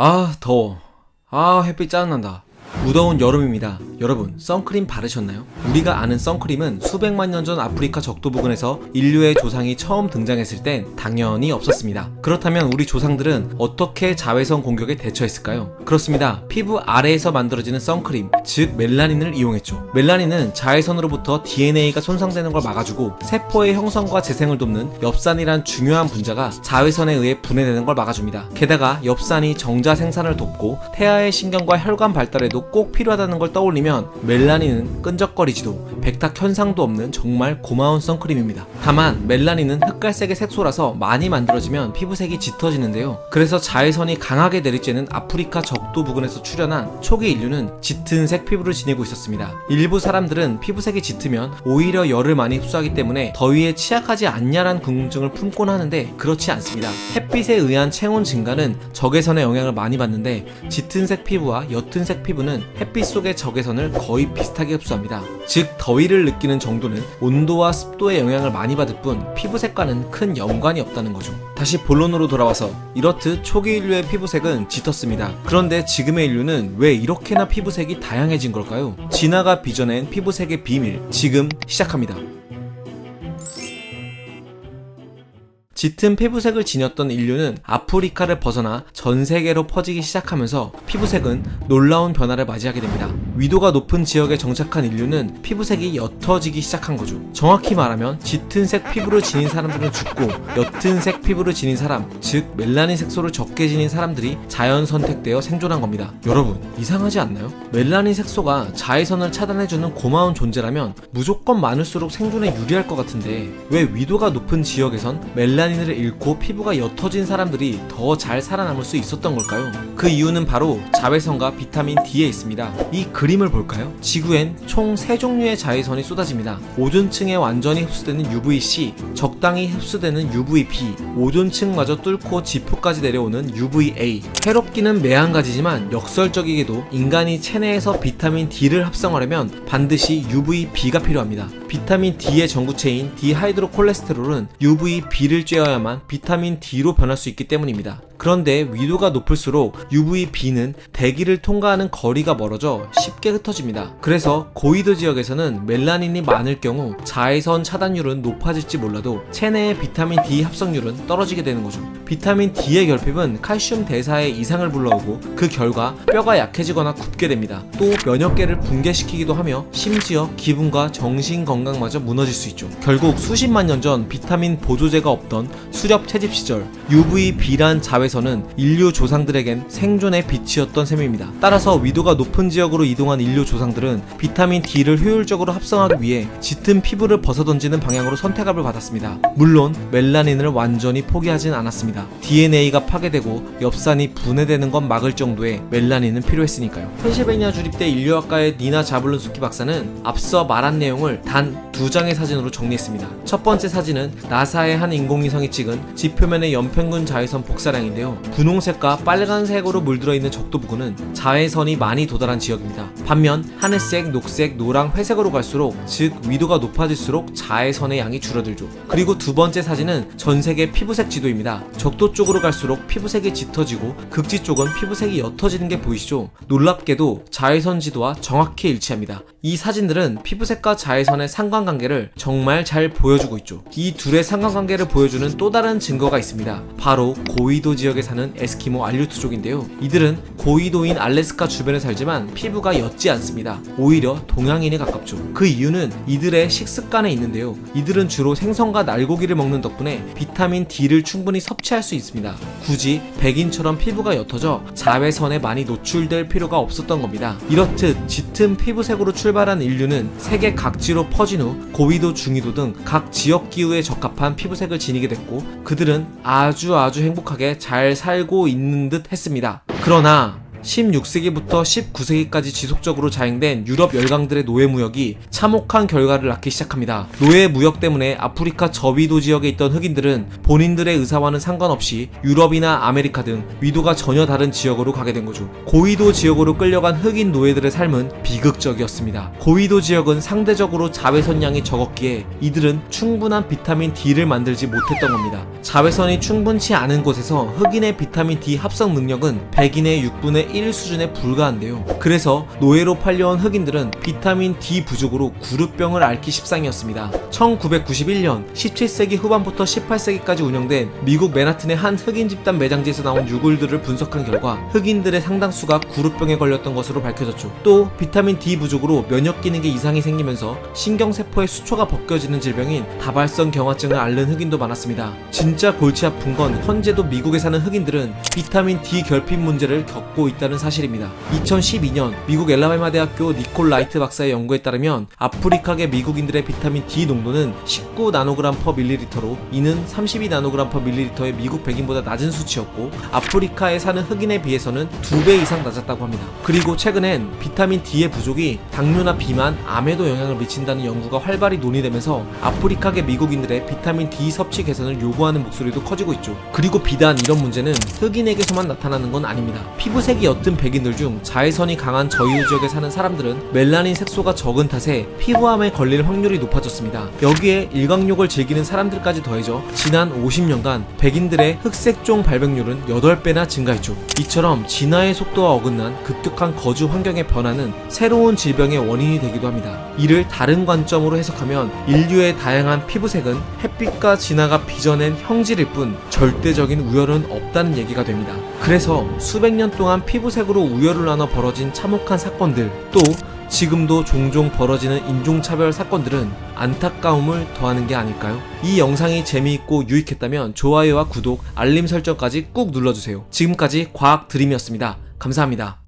아 더워. 아 햇빛 짜증난다 무더운 여름입니다 여러분 선크림 바르셨나요? 우리가 아는 선크림은 수백만 년 전 아프리카 적도 부근에서 인류의 조상이 처음 등장했을 땐 당연히 없었습니다 그렇다면 우리 조상들은 어떻게 자외선 공격에 대처했을까요? 그렇습니다 피부 아래에서 만들어지는 선크림 즉 멜라닌을 이용했죠 멜라닌은 자외선으로부터 DNA가 손상되는 걸 막아주고 세포의 형성과 재생을 돕는 엽산이란 중요한 분자가 자외선에 의해 분해되는 걸 막아줍니다. 게다가 엽산이 정자 생산을 돕고 태아의 신경과 혈관 발달에도 꼭 필요하다는 걸 떠올리면 멜라닌은 끈적거리지도 백탁 현상도 없는 정말 고마운 선크림입니다. 다만 멜라닌은 흑갈색의 색소라서 많이 만들어지면 피부색이 짙어지는데요. 그래서 자외선이 강하게 내리쬐는 아프리카 적도 부근에서 출현한 초기 인류는 짙은색 피부를 지니고 있었습니다. 일부 사람들은 피부색이 짙으면 오히려 열을 많이 흡수하기 때문에 더위에 취약하지 않냐란 궁금증을 품곤 하는데 그렇지 않습니다. 햇빛에 의한 체온 증가는 적외선의 영향을 많이 받는데 짙은색 피부와 옅은색 피부는 햇빛 속의 적외선을 거의 비슷하게 흡수합니다. 즉 더위를 느끼는 정도는 온도와 습도의 영향을 많이 받을 뿐 피부색과는 큰 연관이 없다는 거죠. 다시 본론으로 돌아와서 이렇듯 초기 인류의 피부색은 짙었습니다. 그런데 지금의 인류는 왜 이렇게나 피부색이 다양해진 걸까요? 진화가 빚어낸 피부색의 비밀 지금 시작합니다. 짙은 피부색을 지녔던 인류는 아프리카를 벗어나 전 세계로 퍼지기 시작하면서 피부색은 놀라운 변화를 맞이하게 됩니다. 위도가 높은 지역에 정착한 인류는 피부색이 옅어지기 시작한 거죠. 정확히 말하면 짙은 색 피부를 지닌 사람들은 죽고 옅은 색 피부를 지닌 사람, 즉 멜라닌 색소를 적게 지닌 사람들이 자연 선택되어 생존한 겁니다. 여러분, 이상하지 않나요? 멜라닌 색소가 자외선을 차단해주는 고마운 존재라면 무조건 많을수록 생존에 유리할 것 같은데 왜 위도가 높은 지역에선 멜라닌 을 잃고 피부가 옅어진 사람들이 더 잘 살아남을 수 있었던 걸까요? 그 이유는 바로 자외선과 비타민 D에 있습니다. 이 그림을 볼까요? 지구엔 총세 종류의 자외선이 쏟아집니다. 오존층에 완전히 흡수되는 UVC, 적당히 흡수되는 UVB, 오존층마저 뚫고 지표까지 내려오는 UVA. 해롭기는 매한가지지만 역설적이게도 인간이 체내에서 비타민 D를 합성하려면 반드시 UVB가 필요합니다. 비타민 D의 전구체인 디하이드로콜레스테롤은 UVB를 쬐 어야만 비타민 D로 변할 수 있기 때문입니다. 그런데 위도가 높을수록 UVB는 대기를 통과하는 거리가 멀어져 쉽게 흩어집니다. 그래서 고위도 지역에서는 멜라닌이 많을 경우 자외선 차단율은 높아질지 몰라도 체내의 비타민 D 합성률은 떨어지게 되는 거죠. 비타민 D의 결핍은 칼슘 대사에 이상을 불러오고 그 결과 뼈가 약해지거나 굽게 됩니다. 또 면역계를 붕괴시키기도 하며 심지어 기분과 정신 건강마저 무너질 수 있죠. 결국 수십만 년 전 비타민 보조제가 없던 수렵 채집 시절 UVB란 자외선 은 인류 조상들에겐 생존의 빛이었던 셈입니다. 따라서 위도가 높은 지역으로 이동한 인류 조상들은 비타민 D를 효율적으로 합성하기 위해 짙은 피부를 벗어던지는 방향으로 선택을 받았습니다. 물론 멜라닌을 완전히 포기하진 않았습니다. DNA가 파괴되고 엽산이 분해되는 건 막을 정도의 멜라닌은 필요했으니까요. 펜실베니아 주립대 인류학과의 니나 자블룬스키 박사는 앞서 말한 내용을 단 두 장의 사진으로 정리했습니다. 첫 번째 사진은 나사의 한 인공위성이 찍은 지표면의 연평균 자외선 복사량인데요. 분홍색과 빨간색으로 물들어 있는 적도 부근은 자외선이 많이 도달한 지역입니다. 반면 하늘색, 녹색, 노랑, 회색으로 갈수록 즉 위도가 높아질수록 자외선의 양이 줄어들죠. 그리고 두 번째 사진은 전 세계 피부색 지도입니다. 적도 쪽으로 갈수록 피부색이 짙어지고 극지 쪽은 피부색이 옅어지는 게 보이시죠? 놀랍게도 자외선 지도와 정확히 일치합니다. 이 사진들은 피부색과 자외선의 상관 관계를 정말 잘 보여주고 있죠. 이 둘의 상관관계를 보여주는 또 다른 증거가 있습니다. 바로 고위도 지역에 사는 에스키모 알류트족인데요. 이들은 고위도인 알래스카 주변에 살지만 피부가 옅지 않습니다. 오히려 동양인에 가깝죠. 그 이유는 이들의 식습관에 있는데요. 이들은 주로 생선과 날고기를 먹는 덕분에 비타민 D를 충분히 섭취할 수 있습니다. 굳이 백인처럼 피부가 옅어져 자외선에 많이 노출될 필요가 없었던 겁니다. 이렇듯 짙은 피부색으로 출발한 인류는 세계 각지로 퍼진 후 고위도 중위도 등 각 지역 기후에 적합한 피부색을 지니게 됐고 그들은 아주 아주 행복하게 잘 살고 있는 듯 했습니다. 그러나 16세기부터 19세기까지 지속적으로 자행된 유럽 열강들의 노예 무역이 참혹한 결과를 낳기 시작합니다. 노예 무역 때문에 아프리카 저위도 지역에 있던 흑인들은 본인들의 의사와는 상관없이 유럽이나 아메리카 등 위도가 전혀 다른 지역으로 가게 된 거죠. 고위도 지역으로 끌려간 흑인 노예들의 삶은 비극적이었습니다. 고위도 지역은 상대적으로 자외선량이 적었기에 이들은 충분한 비타민 D를 만들지 못했던 겁니다. 자외선이 충분치 않은 곳에서 흑인의 비타민 D 합성 능력은 백인의 6분의 1 수준에 불과한데요. 그래서 노예로 팔려온 흑인들은 비타민 D 부족으로 구루병을 앓기 십상이었습니다. 1991년 17세기 후반부터 18세기까지 운영된 미국 맨하튼의 한 흑인 집단 매장지에서 나온 유골들을 분석한 결과 흑인들의 상당수가 구루병에 걸렸던 것으로 밝혀졌죠. 또 비타민 D 부족으로 면역 기능에 이상이 생기면서 신경세포의 수초가 벗겨지는 질병인 다발성 경화증을 앓는 흑인도 많았습니다. 진짜 골치 아픈 건 현재도 미국에 사는 흑인들은 비타민 D 결핍 문제를 겪고 있다 는 사실입니다. 2012년 미국 엘라바마 대학교 니콜 라이트 박사의 연구에 따르면 아프리카계 미국인들의 비타민 D 농도는 19 나노그램 퍼 밀리리터로 이는 32 나노그램 퍼 밀리리터의 미국 백인보다 낮은 수치였고 아프리카에 사는 흑인에 비해서는 2배 이상 낮았다고 합니다. 그리고 최근엔 비타민 D의 부족이 당뇨나 비만, 암에도 영향을 미친다는 연구가 활발히 논의되면서 아프리카계 미국인들의 비타민 D 섭취 개선을 요구하는 목소리도 커지고 있죠. 그리고 비단 이런 문제는 흑인에게서만 나타나는 건 아닙니다. 피부색이 옅은 백인들 중 자외선이 강한 저유 지역에 사는 사람들은 멜라닌 색소가 적은 탓에 피부암에 걸릴 확률이 높아졌습니다. 여기에 일광욕을 즐기는 사람들까지 더해져 지난 50년간 백인들의 흑색종 발병률은 8배나 증가했죠. 이처럼 진화의 속도와 어긋난 급격한 거주 환경의 변화는 새로운 질병의 원인이 되기도 합니다. 이를 다른 관점으로 해석하면 인류의 다양한 피부색은 햇빛과 진화가 빚어낸 형질일 뿐 절대적인 우열은 없다는 얘기가 됩니다. 그래서 수백 년 동안 피부색으로 우열을 나눠 벌어진 참혹한 사건들 또 지금도 종종 벌어지는 인종차별 사건들은 안타까움을 더하는 게 아닐까요? 이 영상이 재미있고 유익했다면 좋아요와 구독, 알림 설정까지 꾹 눌러주세요. 지금까지 과학 드림이었습니다. 감사합니다.